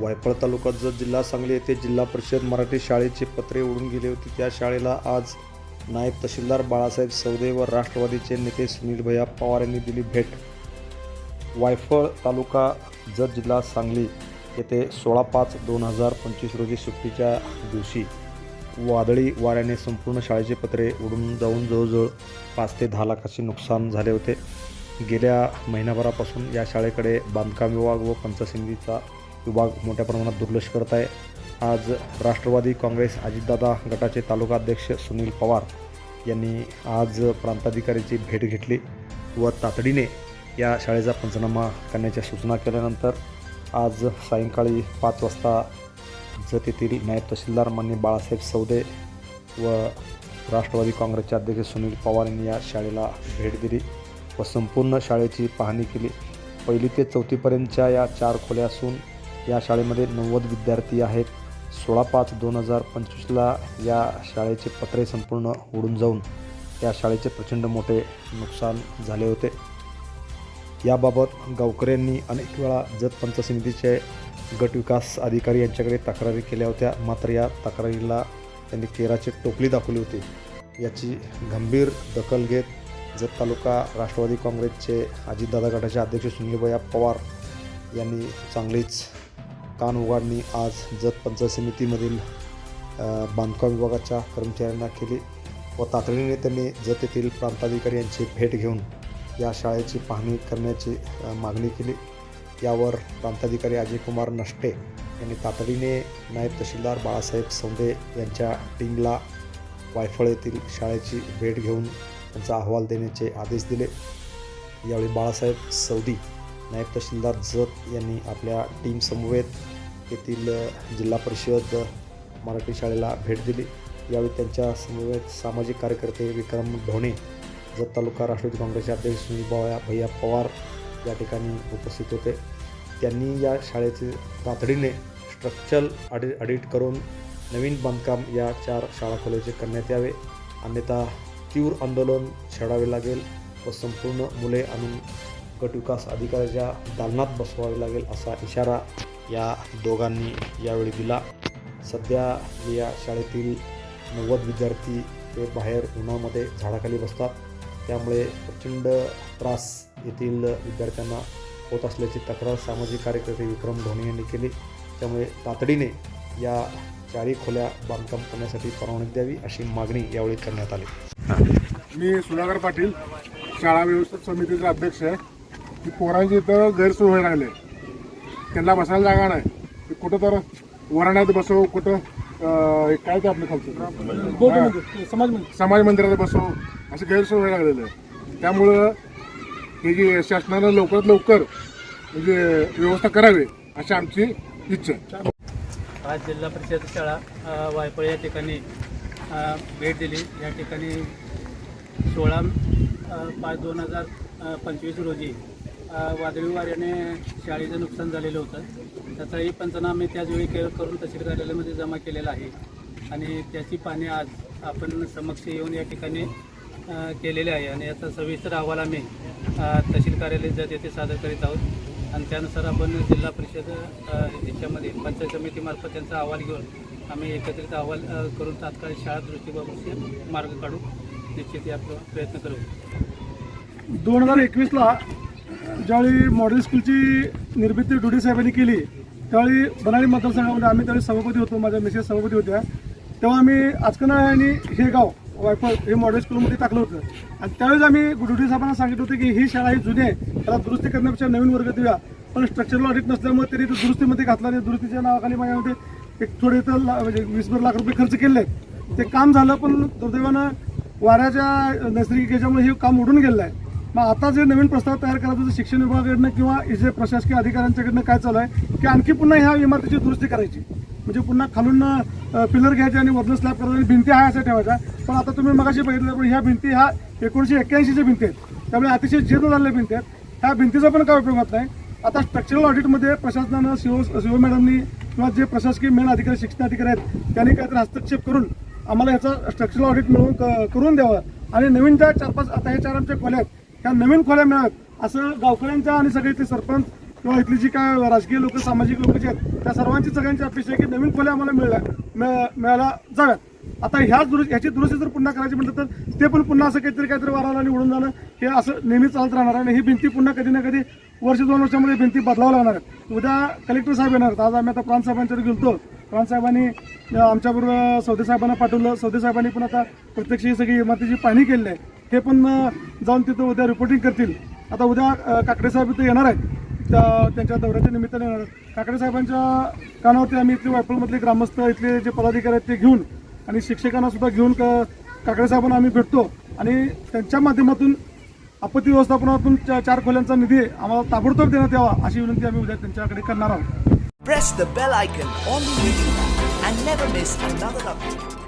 वायफळ तालुका जत जिल्हा सांगली येथे जिल्हा परिषद मराठी शाळेचे पत्रे उडून गेले होते. त्या शाळेला आज नायब तहसीलदार बाळासाहेब सौदे व राष्ट्रवादीचे नेते सुनील भैया पवार यांनी दिली भेट. वायफळ तालुका जत जिल्हा सांगली येथे सोळा पाच दोन हजार पंचवीस रोजी सुट्टीच्या दिवशी वादळी वाऱ्याने संपूर्ण शाळेचे पत्रे उडून जाऊन जवळजवळ पाच ते दहा लाखाचे नुकसान झाले होते. गेल्या महिनाभरापासून या शाळेकडे बांधकाम विभाग व पंचायत विभाग मोठ्या प्रमाणात दुर्लक्ष करत आहे. आज राष्ट्रवादी काँग्रेस अजितदादा गटाचे तालुका अध्यक्ष सुनील पवार यांनी आज प्रांताधिकाऱ्यांची भेट घेतली व तातडीने या शाळेचा पंचनामा करण्याच्या सूचना केल्यानंतर आज सायंकाळी पाच वाजता जत येथील नायब तहसीलदार मान्य बाळासाहेब सौदे व राष्ट्रवादी काँग्रेसचे अध्यक्ष सुनील पवार यांनी या शाळेला भेट दिली व संपूर्ण शाळेची पाहणी केली. पहिली ते चौथीपर्यंतच्या या चार खोल्या असून या शाळेमध्ये नव्वद विद्यार्थी आहेत. सोळा पाच दोन हजार पंचवीसला या शाळेचे पत्रे संपूर्ण उडून जाऊन या शाळेचे प्रचंड मोठे नुकसान झाले होते. याबाबत गावकऱ्यांनी अनेक वेळा जत पंच समितीचे गट विकास अधिकारी यांच्याकडे तक्रारी केल्या होत्या. मात्र या तक्रारीला त्यांनी केराचे टोपली दाखवली होती. याची गंभीर दखल घेत जत तालुका राष्ट्रवादी काँग्रेसचे अजितदादा गटाचे अध्यक्ष सुनीलभया पवार यांनी चांगलीच कान उघाडणी आज जत पंचायत समितीमधील बांधकाम विभागाच्या कर्मचाऱ्यांना केली व तातडीने त्यांनी जत येथील प्रांताधिकारी यांची भेट घेऊन या शाळेची पाहणी करण्याची मागणी केली. यावर प्रांताधिकारी अजयकुमार नष्टे यांनी तातडीने नायब तहसीलदार बाळासाहेब सौंदे यांच्या टीमला वायफळ येथील शाळेची भेट घेऊन त्यांचा अहवाल देण्याचे आदेश दिले. यावेळी बाळासाहेब सौदी नायब तहसीलदार जत यांनी आपल्या टीम समवेत येथील जिल्हा परिषद मराठी शाळेला भेट दिली. यावेळी त्यांच्या समवेत सामाजिक कार्यकर्ते विक्रम ढोणे जत तालुका राष्ट्रवादी काँग्रेसचे अध्यक्ष सुनील बावया भैया पवार या ठिकाणी उपस्थित होते. त्यांनी या शाळेचे तातडीने स्ट्रक्चरल ऑडि ऑडिट करून नवीन बांधकाम या चार शाळा कॉलेजचे करण्यात यावे. अन्यथा तीव्र आंदोलन छेडावे लागेल व संपूर्ण मुले आणून गटविकास अधिकाऱ्याच्या दालनात बसवावे लागेल असा इशारा या दोघांनी यावेळी दिला. सध्या या शाळेतील नव्वद विद्यार्थी ते बाहेर उन्हामध्ये झाडाखाली बसतात. त्यामुळे प्रचंड त्रास येथील विद्यार्थ्यांना होत असल्याची तक्रार सामाजिक कार्यकर्ते विक्रम ढोणे यांनी केली. त्यामुळे तातडीने या चारी खोल्या बांधकाम करण्यासाठी परवानगी द्यावी अशी मागणी यावेळी करण्यात आली. मी सुधाकर पाटील शाळा व्यवस्थित समितीचा अध्यक्ष आहे. की पोरांची इथं गैरसोय व्हायला लागले. त्यांना बसायला जागा नाही. ते कुठं तर वराण्यात बसव कुठं काय ते आपलं खालचं? समाज मंदिर. समाज मंदिरात बसव असं गैरसोय व्हायला लागलेलं. आहे त्यामुळं हे जे शासनानं लवकरात लवकर म्हणजे व्यवस्था करावी अशी आमची इच्छा आज जिल्हा परिषद शाळा वायपळ या ठिकाणी भेट दिली. या ठिकाणी सोळा पाच दोन हजार पंचवीस रोजी वादळी वाऱ्याने शाळेचं नुकसान झालेलं होतं. त्याचाही पंचनामे त्याचवेळी के करून तहसील कार्यालयामध्ये जमा केलेला आहे. आणि त्याची पाने आज आपण समक्ष येऊन या ठिकाणी केलेले आहे. आणि याचा सविस्तर अहवाल आम्ही तहसील कार्यालय जत येथे सादर करीत आहोत. आणि त्यानुसार आपण जिल्हा परिषद याच्यामध्ये पंचायत समितीमार्फत त्यांचा अहवाल घेऊन आम्ही एकत्रित अहवाल करून तात्काळ शाळा दृष्टीबाबत मार्ग काढू. निश्चित आपला प्रयत्न करू. दोन हजार एकवीसला ज्यावेळी मॉडेल स्कूलची निर्मिती डुडी साहेबांनी केली त्यावेळी बनाळी मतदारसंघामध्ये आम्ही त्यावेळी सभापती होतो माझ्या मिसेस सभापती होत्या. तेव्हा आम्ही आजकना आणि हे गाव वायफळ हे मॉडेल स्कूलमध्ये टाकलं होतं. आणि त्यावेळेस आम्ही डुडी साहेबांना सांगितलं होतं की ही शाळा ही जुनी आहे त्याला दुरुस्ती करण्यापेक्षा नवीन वर्ग देऊया. पण स्ट्रक्चरल ऑडिट नसल्यामुळे तरी दुरुस्तीमध्ये घातलं नाही. दुरुस्तीच्या नावाखाली माझ्यामध्ये एक थोडे तर ला- म्हणजे वीस भर लाख रुपये खर्च केले. ते काम झालं पण दुर्दैवानं वाऱ्याच्या नैसर्गिक याच्यामुळे हे काम उडून गेलेलं आहे. मग आता जे नवीन प्रस्ताव तयार करायचा शिक्षण विभागाकडनं किंवा जे प्रशासकीय अधिकाऱ्यांच्याकडनं काय चालू आहे की आणखी पुन्हा ह्या इमारतीची दुरुस्ती करायची. म्हणजे पुन्हा खालून पिलर घ्यायचे आणि वरनं स्लॅब करायचे आणि भिंती आहे असं ठेवायच्या पण आता तुम्ही मगाशी बघितलं पण ह्या भिंती ह्या एकोणीशे एक्क्याऐंशीच्या भिंती आहेत. त्यामुळे अतिशय जीर्ण झालेल्या भिंती आहेत. ह्या भिंतीचा पण काय उपयोग होत नाही. आता स्ट्रक्चरल ऑडिटमध्ये प्रशासनानं सीओ सीओ मॅडमनी किंवा जे प्रशासकीय मेन अधिकारी शिक्षण अधिकारी आहेत त्यांनी काहीतरी हस्तक्षेप करून आम्हाला याचा स्ट्रक्चरल ऑडिट मिळवून क- करून द्यावं. आणि नवीन ज्या चार पाच आता हे चार आमच्या खोल्या आहेत ह्या नवीन खोल्या मिळाव्यात असं गावकऱ्यांच्या आणि सगळे ते सरपंच किंवा इथली जी काय राजकीय लोक सामाजिक लोक जे आहेत त्या सर्वांची सगळ्यांची अपेक्षा आहे की नवीन खोल्या आम्हाला मिळल्या मिळायला जाव्यात. आता ह्याच दुरुस्त ह्याची दुरुस्ती जर पुन्हा करायची म्हटलं तर ते पण पुन्हा असं काहीतरी काहीतरी वाराला आणि उडून जाणं हे असं नेहमी चालत राहणार आणि ही भिंती पुन्हा कधी ना कधी वर्ष दोन वर्षामध्ये भिंती बदलावं लागणार आहेत उद्या कलेक्टर साहेब येणार आहेत. आज आम्ही आता प्रांत साहेबांच्याकडे गेलतो. प्रांत साहेबांनी आमच्याबरोबर सौदे साहेबांना पाठवलं. सौदे साहेबांनी पण आता प्रत्यक्ष ही सगळी इमारतीची पाहणी केलेली आहे. हे पण जाऊन तिथं उद्या रिपोर्टिंग करतील. आता उद्या काकडेसाहेब काकडे साहेब इथं येणार आहेत. त्या- त्यांच्या दौऱ्याच्या निमित्ताने येणार आहेत. काकडे साहेबांच्या कानावरती आम्ही इथले वायपलमधले ग्रामस्थ इथले जे पदाधिकारी आहेत ते घेऊन आणि शिक्षकांना सुद्धा घेऊन क- काकडे साहेबांना आम्ही भेटतो. आणि त्यांच्या माध्यमातून आपत्ती व्यवस्थापनातून चार खोल्यांचा निधी आम्हाला ताबडतोब देण्यात यावा अशी विनंती आम्ही उद्या त्यांच्याकडे करणार आहोत. Press the bell icon on the YouTube and never miss another update.